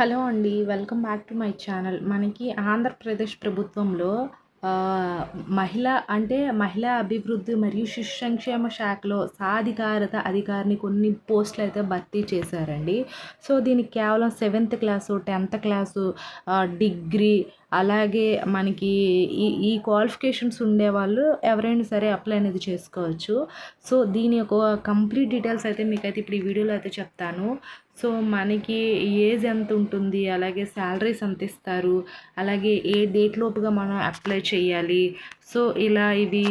Hello అండి welcome back to my channel. మనకి ఆంధ్రప్రదేశ్ ప్రభుత్వంలో మహిళ అంటే మహిళా అభివృద్ధి మరియు శిశు సంక్షేమ శాఖలో సాధికారత అధికారిని కొన్ని పోస్టులు అయితే భర్తీ చేశారండి. సో దీనికి కేవలం seventh class tenth class degree అలాగే మనకి ఈ ఈ క్వాలిఫికేషన్స్ ఉండేవాళ్ళు ఎవరైనా సరే అప్లై అనేది చేసుకోవచ్చు. సో దీని యొక్క కంప్లీట్ డీటెయిల్స్ అయితే మీకైతే ఇప్పుడు ఈ వీడియోలో అయితే చెప్తాను. సో మనకి ఏజ్ ఎంత ఉంటుంది అలాగే శాలరీస్ ఎంత ఇస్తారు అలాగే ఏ డేట్ లోపుగా మనం అప్లై చేయాలి. సో ఇలా ఇవి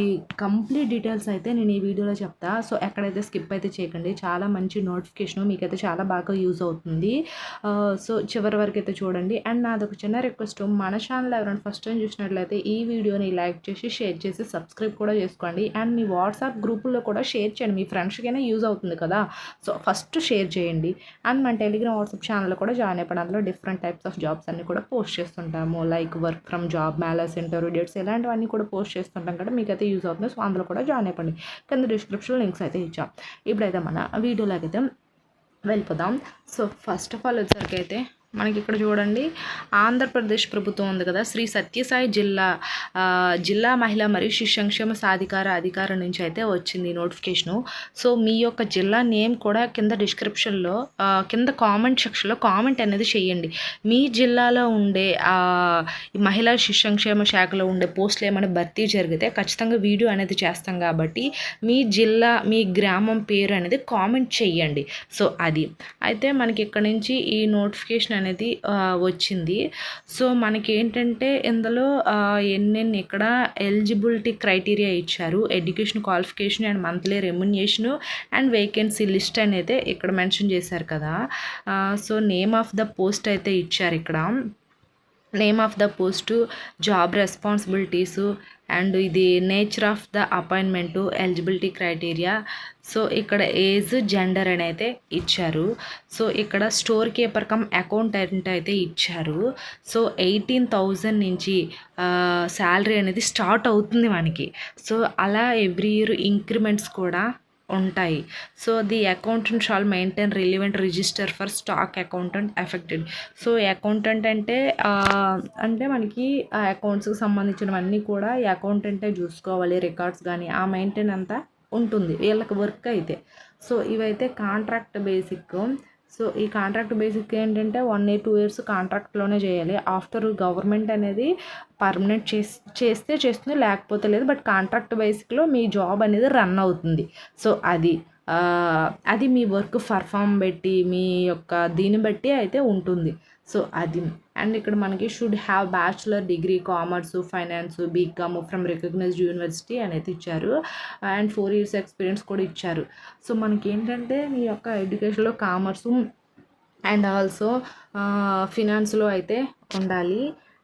కంప్లీట్ డీటెయిల్స్ అయితే నేను ఈ వీడియోలో చెప్తా. సో ఎక్కడైతే స్కిప్ అయితే చేయకండి. చాలా మంచి నోటిఫికేషన్ మీకైతే చాలా బాగా యూజ్ అవుతుంది. సో చివరి వరకు అయితే చూడండి. అండ్ నాది ఒక చిన్న రిక్వెస్ట్. మన ఛానల్ ఎవరైనా ఫస్ట్ టైం చూసినట్లయితే ఈ వీడియోని లైక్ చేసి షేర్ చేసి సబ్స్క్రైబ్ కూడా చేసుకోండి. అండ్ మీ వాట్సాప్ గ్రూపుల్లో కూడా షేర్ చేయండి. మీ ఫ్రెండ్స్కైనా యూజ్ అవుతుంది కదా. సో ఫస్ట్ షేర్ చేయండి. అండ్ మన టెలిగ్రామ్ వాట్సాప్ ఛానల్ కూడా జాయిన్ అయిపోయిన అందులో డిఫరెంట్ టైప్స్ ఆఫ్ జాబ్స్ అన్ని కూడా పోస్ట్ చేస్తుంటాము. లైక్ వర్క్ ఫ్రమ్ జాబ్ మేళస్ ఇంటర్వ్యూ డేట్స్ ఇలాంటివన్నీ కూడా పోస్ట్ చేస్తుంటాం కదా మీకు అయితే యూజ్ అవుతుంది. సో అందులో కూడా జాయిన్ అయిపోండి. కింద డిస్క్రిప్షన్ లింక్స్ అయితే ఇచ్చాం. ఇప్పుడైతే మన వీడియోలోకి అయితే వెళ్ళిపోదాం. సో ఫస్ట్ ఆఫ్ ఆల్ వచ్చేసరికి అయితే మనకి ఇక్కడ చూడండి ఆంధ్రప్రదేశ్ ప్రభుత్వం ఉంది కదా శ్రీ సత్యసాయి జిల్లా జిల్లా మహిళా మరియు శిశు సంక్షేమ సాధికార అధికారం నుంచి అయితే వచ్చింది నోటిఫికేషను. సో మీ యొక్క జిల్లా నేమ్ కూడా కింద డిస్క్రిప్షన్లో కింద కామెంట్ సెక్షన్లో కామెంట్ అనేది చేయండి. మీ జిల్లాలో ఉండే మహిళా శిశు సంక్షేమ శాఖలో ఉండే పోస్టులు ఏమైనా భర్తీ జరిగితే ఖచ్చితంగా వీడియో అనేది చేస్తాం కాబట్టి మీ జిల్లా మీ గ్రామం పేరు అనేది కామెంట్ చేయండి. సో అది. అయితే మనకి ఇక్కడ నుంచి ఈ నోటిఫికేషన్ అనేది వచ్చింది. సో మనకి ఏంటంటే ఇందులో ఎన్నెన్ని ఇక్కడ ఎలిజిబిలిటీ క్రైటీరియా ఇచ్చారు. Education qualification and monthly remuneration and vacancy list అనేది ఇక్కడ మెన్షన్ చేశారు కదా. So name of the post అయితే ఇచ్చారు ఇక్కడ. Name of the post job responsibilities and ఇది nature of the appointment eligibility criteria so ఇక్కడ ఏజ్ జెండర్ అని అయితే ఇచ్చారు. సో ఇక్కడ స్టోర్ కీపర్ కమ్ అకౌంటెంట్ అయితే ఇచ్చారు. సో ఎయిటీన్ థౌజండ్ నుంచి శాలరీ అనేది స్టార్ట్ అవుతుంది మనకి సో అలా ఎవ్రీ ఇయర్ ఇంక్రిమెంట్స్ కూడా ఉంటాయి. So the accountant shall maintain relevant register for stock accountant affected. So accountant అంటే అంటే మనకి ఆ అకౌంట్స్కి సంబంధించినవన్నీ కూడా ఈ అకౌంటెంటే చూసుకోవాలి రికార్డ్స్ కానీ ఆ మెయింటైన్ అంతా ఉంటుంది. వీళ్ళకి వర్క్ అయితే. సో ఇవైతే కాంట్రాక్ట్ బేసిక్ సో ఈ కాంట్రాక్ట్ బేసిక్ ఏంటంటే వన్ ఇయర్ టూ ఇయర్స్ కాంట్రాక్ట్లోనే చేయాలి. ఆఫ్టర్ గవర్నమెంట్ అనేది పర్మనెంట్ చేస్ చేస్తే చేస్తుంది లేకపోతే లేదు. బట్ కాంట్రాక్ట్ బేసిక్లో మీ జాబ్ అనేది రన్ అవుతుంది. సో అది. అది మీ వర్క్ పర్ఫామ్ బట్టి మీ యొక్క దీన్ని బట్టి అయితే ఉంటుంది. సో అది. అండ్ ఇక్కడ మనకి should have bachelor degree commerce finance BCom from recognised university అనేది ఇచ్చారు. అండ్ ఫోర్ ఇయర్స్ ఎక్స్పీరియన్స్ కూడా ఇచ్చారు. సో మనకి ఏంటంటే మీ యొక్క ఎడ్యుకేషన్లో కామర్సు అండ్ ఆల్సో ఫినాన్స్లో అయితే ఉండాలి.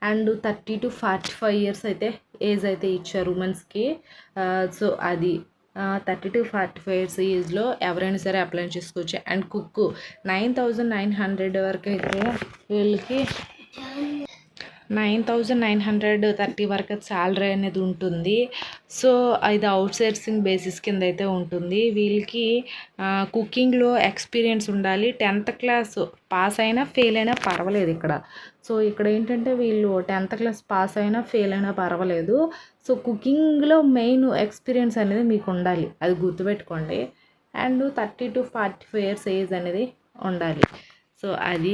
And thirty to forty five years అయితే ఏజ్ అయితే ఇచ్చారు ఉమెన్స్కి. సో అది. Thirty to forty five years ఏజ్లో ఎవరైనా సరే అప్లై చేసుకోవచ్చు. And cook nine thousand nine hundred వరకు అయితే వీళ్ళకి nine thousand nine hundred thirty వరకు శాలరీ అనేది ఉంటుంది. సో ఇది అవుట్ సోర్సింగ్ బేసిస్ కింద అయితే ఉంటుంది. వీళ్ళకి కుకింగ్లో ఎక్స్పీరియన్స్ ఉండాలి. టెన్త్ క్లాస్ పాస్ అయినా ఫెయిల్ అయినా పర్వాలేదు ఇక్కడ. సో ఇక్కడ ఏంటంటే వీళ్ళు టెన్త్ క్లాస్ పాస్ అయినా ఫెయిల్ అయినా పర్వాలేదు. సో కుకింగ్లో మెయిన్ ఎక్స్పీరియన్స్ అనేది మీకు ఉండాలి. అది గుర్తుపెట్టుకోండి. And thirty to forty five years age అనేది ఉండాలి. సో అది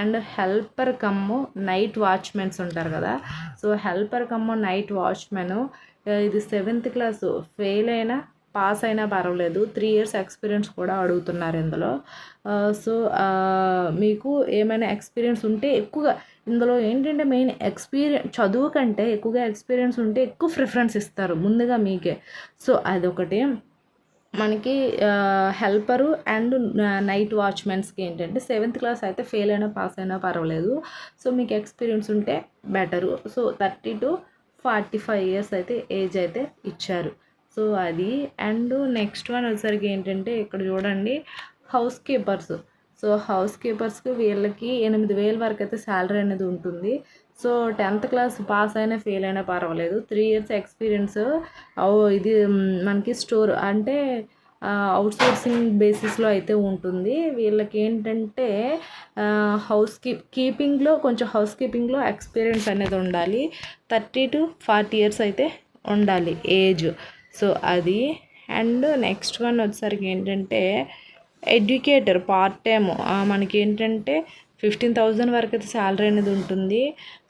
and helper cum night watchmens ఉంటారు కదా. So helper cum night watchmen ఇది సెవెంత్ క్లాస్ ఫెయిల్ అయినా పాస్ అయినా పర్వాలేదు. త్రీ ఇయర్స్ ఎక్స్పీరియన్స్ కూడా అడుగుతున్నారు ఇందులో. సో మీకు ఏమైనా ఎక్స్పీరియన్స్ ఉంటే ఎక్కువగా ఇందులో ఏంటంటే మెయిన్ ఎక్స్పీరియన్స్ చదువు కంటే ఎక్కువగా ఎక్స్పీరియన్స్ ఉంటే ఎక్కువ ప్రిఫరెన్స్ ఇస్తారు ముందుగా మీకే. సో అదొకటి. మనకి హెల్పరు అండ్ నైట్ వాచ్మెన్స్కి ఏంటంటే సెవెంత్ క్లాస్ అయితే ఫెయిల్ అయినా పాస్ అయినా పర్వాలేదు. సో మీకు ఎక్స్పీరియన్స్ ఉంటే better. So thirty to forty five years అయితే ఏజ్ అయితే ఇచ్చారు. సో అది. అండ్ నెక్స్ట్ వన్ వచ్చేసరికి ఏంటంటే ఇక్కడ చూడండి హౌస్ కీపర్స్ సో హౌస్ కీపర్స్కి వీళ్ళకి ఎనిమిది వేల వరకు అయితే శాలరీ అనేది ఉంటుంది. సో టెన్త్ క్లాస్ పాస్ అయినా ఫెయిల్ అయినా పర్వాలేదు. త్రీ ఇయర్స్ ఎక్స్పీరియన్స్ ఇది మనకి స్టోర్ అంటే అవుట్ సోర్సింగ్ బేసిస్లో అయితే ఉంటుంది. వీళ్ళకి ఏంటంటే హౌస్ కీప్ కీపింగ్లో కొంచెం హౌస్ కీపింగ్లో ఎక్స్పీరియన్స్ అనేది ఉండాలి. థర్టీ టు ఫార్టీ ఇయర్స్ అయితే ఉండాలి ఏజ్. సో అది. అండ్ నెక్స్ట్ వన్ వచ్చేసరికి ఏంటంటే ఎడ్యుకేటర్ పార్ట్ టైమ్. మనకి ఏంటంటే ఫిఫ్టీన్ థౌజండ్ వరకు అయితే శాలరీ అనేది ఉంటుంది.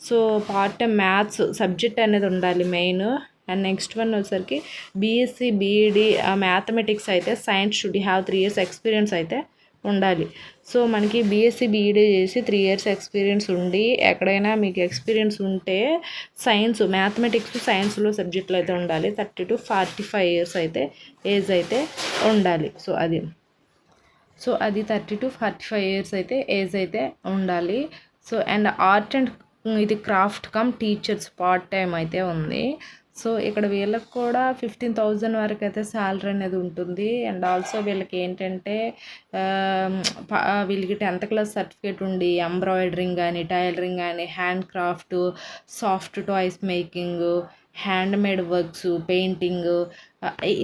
So part time maths subject అనేది ఉండాలి మెయిన్ అండ్ నెక్స్ట్ వన్ వచ్చేసరికి బీఎస్సీ బీఈడి మ్యాథమెటిక్స్ అయితే science should have three years experience అయితే ఉండాలి. సో మనకి బీఎస్సీ బీఈడీ చేసి త్రీ ఇయర్స్ ఎక్స్పీరియన్స్ ఉండి ఎక్కడైనా మీకు ఎక్స్పీరియన్స్ ఉంటే సైన్స్ మ్యాథమెటిక్స్ సైన్స్లో సబ్జెక్టులు అయితే ఉండాలి. Thirty to forty five years అయితే ఏజ్ అయితే ఉండాలి. సో అది. సో అది thirty to forty five years అయితే ఏజ్ అయితే ఉండాలి. సో అండ్ ఆర్ట్ అండ్ ఇది craft cum teachers part time అయితే ఉంది. సో ఇక్కడ వీళ్ళకి కూడా ఫిఫ్టీన్ థౌజండ్ వరకు అయితే శాలరీ అనేది ఉంటుంది. అండ్ ఆల్సో వీళ్ళకి ఏంటంటే వీళ్ళకి టెన్త్ క్లాస్ సర్టిఫికేట్ ఉండి ఎంబ్రాయిడరింగ్ కానీ టైలరింగ్ కానీ hand craft soft toys making hand made works painting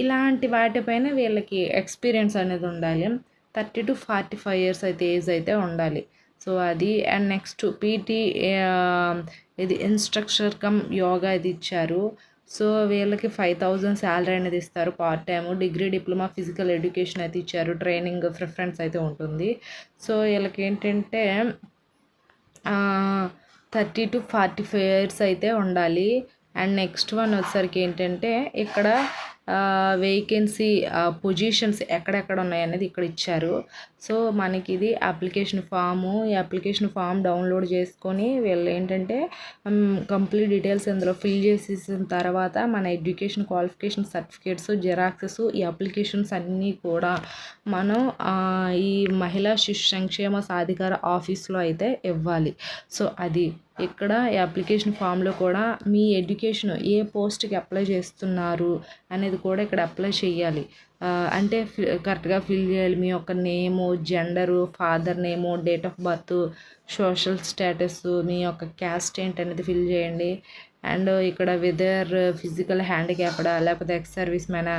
ఇలాంటి వాటిపైన వీళ్ళకి ఎక్స్పీరియన్స్ అనేది ఉండాలి. Thirty to forty five years అయితే ఏజ్ అయితే ఉండాలి. సో అది అండ్ నెక్స్ట్ పీటీ ఇది ఇన్స్ట్రక్టర్ కమ్ యోగా ఇది ఇచ్చారు. సో వీళ్ళకి ఫైవ్ థౌజండ్ శాలరీ అనేది ఇస్తారు part time. Degree diploma physical education అయితే ఇచ్చారు. ట్రైనింగ్ ప్రిఫరెన్స్ అయితే ఉంటుంది. సో వీళ్ళకి ఏంటంటే thirty to forty five years అయితే ఉండాలి. అండ్ నెక్స్ట్ వన్ వచ్చేసరికి ఏంటంటే ఇక్కడ వేకెన్సీ పొజిషన్స్ ఎక్కడెక్కడ ఉన్నాయనేది ఇక్కడ ఇచ్చారు. సో మనకి ఇది అప్లికేషన్ ఫాము ఈ అప్లికేషన్ ఫామ్ డౌన్లోడ్ చేసుకొని వీళ్ళు ఏంటంటే కంప్లీట్ డీటెయిల్స్ ఇందులో ఫిల్ చేసేసిన తర్వాత మన ఎడ్యుకేషన్ క్వాలిఫికేషన్ సర్టిఫికేట్స్ జిరాక్సెస్ ఈ అప్లికేషన్స్ అన్నీ కూడా మనం ఈ మహిళా శిశు సంక్షేమ సాధికార ఆఫీస్లో అయితే ఇవ్వాలి. సో అది ఇక్కడ ఈ అప్లికేషన్ ఫామ్లో కూడా మీ ఎడ్యుకేషన్ ఏ పోస్ట్కి అప్లై చేస్తున్నారు అనేది కూడా ఇక్కడ అప్లై చేయాలి. అంటే కరెక్ట్గా ఫిల్ చేయాలి. మీ యొక్క name gender father name date of birth social status మీ యొక్క క్యాస్ట్ ఏంటి అనేది ఫిల్ చేయండి. అండ్ ఇక్కడ వెదర్ ఫిజికల్ హ్యాండిక్యాప్డా లేకపోతే ఎక్స్ సర్వీస్ మ్యానా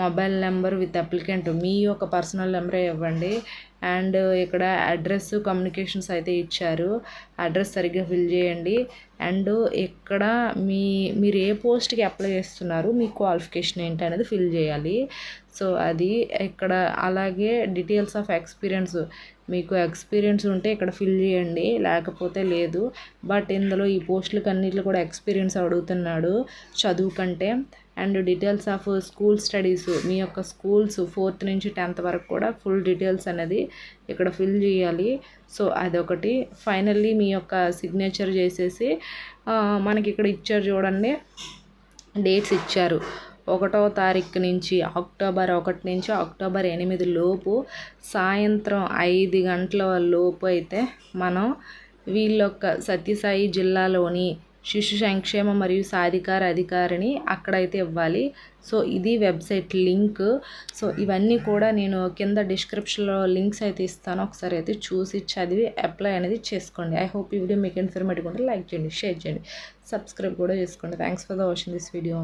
మొబైల్ నెంబర్ విత్ అప్లికెంట్. మీ యొక్క పర్సనల్ నెంబరే ఇవ్వండి. అండ్ ఇక్కడ అడ్రస్ కమ్యూనికేషన్స్ అయితే ఇచ్చారు. అడ్రస్ సరిగ్గా ఫిల్ చేయండి. అండ్ ఇక్కడ మీ మీరు ఏ పోస్ట్కి అప్లై చేస్తున్నారు మీ క్వాలిఫికేషన్ ఏంటి అనేది ఫిల్ చేయాలి. సో అది ఇక్కడ అలాగే డీటెయిల్స్ ఆఫ్ ఎక్స్పీరియన్స్ మీకు ఎక్స్పీరియన్స్ ఉంటే ఇక్కడ ఫిల్ చేయండి లేకపోతే లేదు. బట్ ఇందులో ఈ పోస్టులకు అన్నింటిలో కూడా ఎక్స్పీరియన్స్ అడుగుతున్నాడు చదువు కంటే. And details of school studies మీ యొక్క స్కూల్స్ ఫోర్త్ నుంచి టెన్త్ వరకు కూడా ఫుల్ డీటెయిల్స్ అనేది ఇక్కడ ఫిల్ చేయాలి. సో అదొకటి. ఫైనల్లీ మీ యొక్క సిగ్నేచర్ చేసేసి మనకి ఇక్కడ ఇచ్చారు చూడండి డేట్స్ ఇచ్చారు. ఒకటో తారీఖు నుంచి అక్టోబర్ ఒకటి నుంచి అక్టోబర్ ఎనిమిది లోపు సాయంత్రం ఐదు గంటల లోపు అయితే మనం వీళ్ళొక్క సత్యసాయి జిల్లాలోని శిశు సంక్షేమ మరియు సాధికార అధికారిని అక్కడైతే ఇవ్వాలి. సో ఇది వెబ్సైట్ లింక్. సో ఇవన్నీ కూడా నేను కింద డిస్క్రిప్షన్లో లింక్స్ అయితే ఇస్తాను. ఒకసారి అయితే చూసి చదివి అప్లై అనేది చేసుకోండి. ఐ హోప్ ఈ వీడియో మీకు ఇన్ఫర్మేటివ్ ఉంటే లైక్ చేయండి షేర్ చేయండి సబ్స్క్రైబ్ కూడా చేసుకోండి. Thanks for the watching this video.